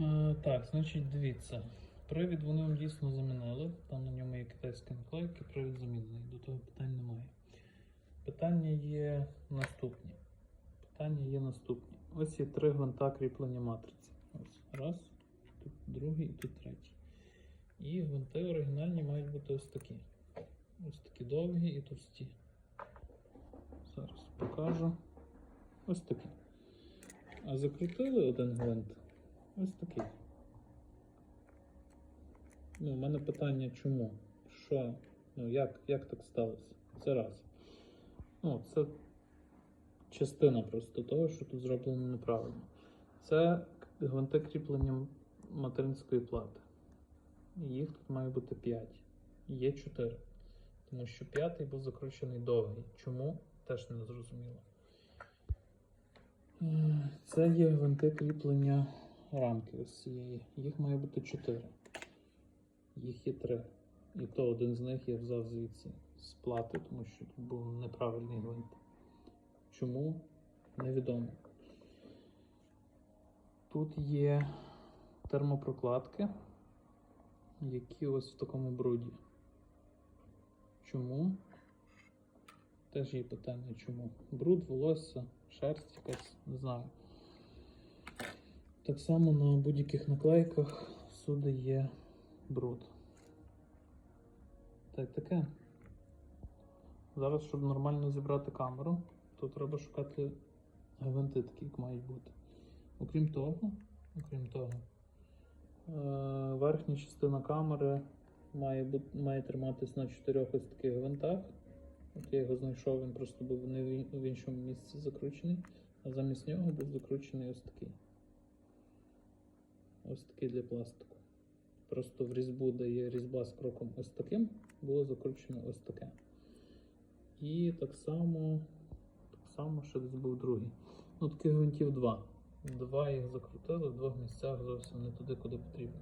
Е, Так, значить, дивіться. Привід вони вам дійсно замінили. Там на ньому є китайські наклейки, привід замінений. До того питань немає. Питання є наступні. Питання є наступні. Ось є три гвинта кріплення матриці. Ось раз, тут другий і тут третій. І гвинти оригінальні мають бути ось такі. Ось такі довгі і товсті. Зараз покажу. Ось такі. А закрутили один гвинт. Ось такий. Ну, у мене питання чому? Що? Ну, як, як так сталося? Це раз. Ну, це частина просто того, що тут зроблено неправильно. Це гвинти кріплення материнської плати. Їх тут має бути 5. Є 4. Тому що п'ятий був закручений довгий. Чому? Теж не зрозуміло. Е, Це є гвинти кріплення рамки ось цієї. Їх має бути 4. Їх є 3. І то один з них я взяв звідси з плати, тому що тут був неправильний гвинт. Чому? Невідомо. Тут є термопрокладки, які ось в такому бруді. Чому? Теж є питання, чому. Бруд, волосся, шерсть якась, не знаю. Так само на будь-яких наклейках всюди є бруд. Та й таке. Зараз, щоб нормально зібрати камеру, то треба шукати гвинти такі, як мають бути. Окрім того, окрім того, е, верхня частина камери має, бути, має триматись на чотирьох ось таких гвинтах. От я його знайшов, він просто був не в іншому місці закручений, а замість нього був закручений ось такий. Ось такий для пластику. Просто в різьбу, де є різьба з кроком ось таким, було закручено ось таке. І так само, так само ще десь був другий. Ну, таких гвинтів два. Два їх закрутили в двох місцях зовсім не туди, куди потрібно.